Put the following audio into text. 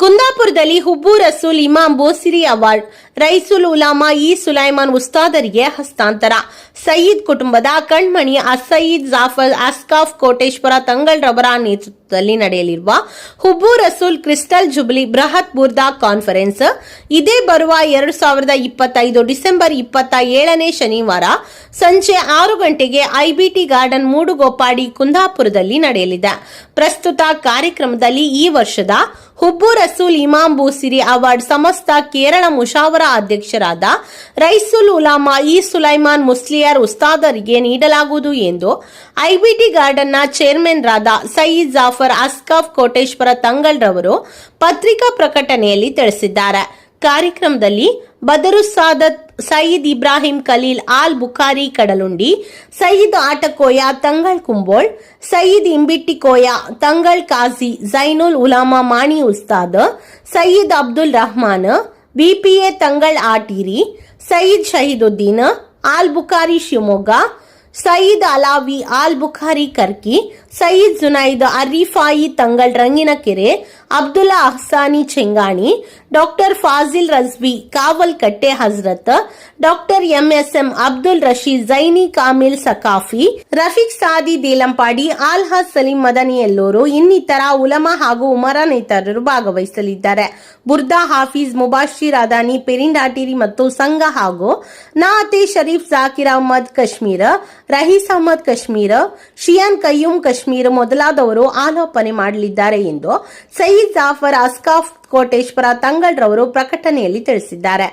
ಕುಂದಾಪುರದಲ್ಲಿ ಹುಬ್ಬು ರಸೂಲ್ ಇಮಾಮ್ ಬೋಸಿರಿ ಅವಾರ್ಡ್, ರೈಸುಲ್ ಉಲಾಮಾ ಇ ಸುಲೈಮಾನ್ ಉಸ್ತಾದರಿಗೆ ಹಸ್ತಾಂತರ. ಸಯೀದ್ ಕುಟುಂಬದ ಕಣ್ಮಣಿ ಅಸಯೀದ್ ಜಾಫರ್ ಅಸ್ಕಾಫ್ ಕೋಟೇಶ್ವರ ತಂಗಳ್ರವರ ನೇತೃತ್ವದಲ್ಲಿ ನಡೆಯಲಿರುವ ಹುಬ್ಬು ರಸೂಲ್ ಕ್ರಿಸ್ಟಲ್ ಜುಬ್ಲಿ ಬೃಹತ್ ಬುರ್ದಾ ಕಾನ್ಫರೆನ್ಸ್, ಇದೇ ಬರುವ ಎರಡು ಸಾವಿರದ ಇಪ್ಪತ್ತೈದು ಡಿಸೆಂಬರ್ ಇಪ್ಪತ್ತ ಏಳನೇ ಶನಿವಾರ ಸಂಜೆ ಆರು ಗಂಟೆಗೆ ಐಬಿಟಿ ಗಾರ್ಡನ್ ಮೂಡುಗೋಪಾಡಿ ಕುಂದಾಪುರದಲ್ಲಿ ನಡೆಯಲಿದೆ. ಪ್ರಸ್ತುತ ಕಾರ್ಯಕ್ರಮದಲ್ಲಿ ಈ ವರ್ಷದ ಹುಬ್ಬು ರಸೂಲ್ ಇಮಾಂ ಬೂಸಿರಿ ಅವಾರ್ಡ್ ಸಮಸ್ತ ಕೇರಳ ಮುಷಾವರ ಅಧ್ಯಕ್ಷರಾದ ರೈಸುಲ್ ಉಲಾಮಾ ಇ ಸುಲೈಮಾನ್ ಮುಸ್ಲಿಯರ್ ಉಸ್ತಾದರಿಗೆ ನೀಡಲಾಗುವುದು ಎಂದು ಐಬಿಟಿ ಗಾರ್ಡನ್ನ ಚೇರ್ಮನ್ ರಾದ ಸಯೀದ್ ಜಾಫರ್ ಅಸ್ಕಾಫ್ ಕೋಟೇಶ್ವರ ತಂಗಲ್ರವರು ಪತ್ರಿಕಾ ಪ್ರಕಟಣೆಯಲ್ಲಿ ತಿಳಿಸಿದ್ದಾರೆ. ಕಾರ್ಯಕ್ರಮದಲ್ಲಿ ಬದರು ಸಾದತ್ ಸಯೀದ್ ಇಬ್ರಾಹಿಂ ಖಲೀಲ್ ಆಲ್ ಬುಖಾರಿ ಕಡಲುಂಡಿ ಸಯೀದ್ ಆಟಕೋಯ ತಂಗಳ್ ಕುಂಬೋಳ್ ಸಯೀದ್ ಇಂಬಿಟ್ಟಿಕೋಯ ತಂಗಳ್ ಕಾಜಿ ಜೈನುಲ್ ಉಲಾಮಾ ಮಾಣಿ ಉಸ್ತಾದ್ ಸಯೀದ್ ಅಬ್ದುಲ್ ರಹಮಾನ್ ಬಿಪಿಎ ತಂಗಳ್ ಆಟೀರಿ ಸಯೀದ್ ಶಹೀದುದ್ದೀನ್ ಆಲ್ ಬುಖಾರಿ ಶಿವಮೊಗ್ಗ ಸಯೀದ್ ಅಲಾವಿ ಆಲ್ ಬುಖಾರಿ ಕರ್ಕಿ ಸಯೀದ್ ಜುನೈದ್ ಅರೀಫಾಯಿ ರಂಗಿನ Ranginakere Abdulla Ahsani Chengani, doctor Fazil ರಜ್ಬಿ Kavalkatte Hazrat, doctor MSM Abdul Rasheed Jaini Kamil Saqafi, Rafeeq Sadi Delampady Alhaj Saleem Madani ಎಲ್ಲೋರು, ಇನ್ನಿತರ ಉಲಮಾ ಹಾಗೂ ಉಮರ ನೇತಾರರು ಭಾಗವಹಿಸಲಿದ್ದಾರೆ. ಬುರ್ದಾ ಹಾಫೀಜ್ ಮುಬಾಶಿರ್ ಅದಾನಿ ಪೆರಿಂಡಾಟಿರಿ ಮತ್ತು ಸಂಘ ಹಾಗೂ ನಾತೆ ಶರೀಫ್ ಜಾಕಿರ್ ಅಹಮದ್ ಕಾಶ್ಮೀರ, ರಹೀಸ್ ಅಹಮದ್ ಕಾಶ್ಮೀರ, ಶಿಯಾನ್ ಕಯ್ಯೂಮ್ ಕಾಶ್ಮೀರ ಮೊದಲಾದವರು ಆಲೋಪನೆ ಮಾಡಲಿದ್ದಾರೆ ಎಂದು ಸಯೀದ್ ಜಾಫರ್ ಅಸ್ಕಾಫ್ ಕೋಟೇಶ್ವರ ತಂಗಳ್ರವರು ಪ್ರಕಟಣೆಯಲ್ಲಿ ತಿಳಿಸಿದ್ದಾರೆ.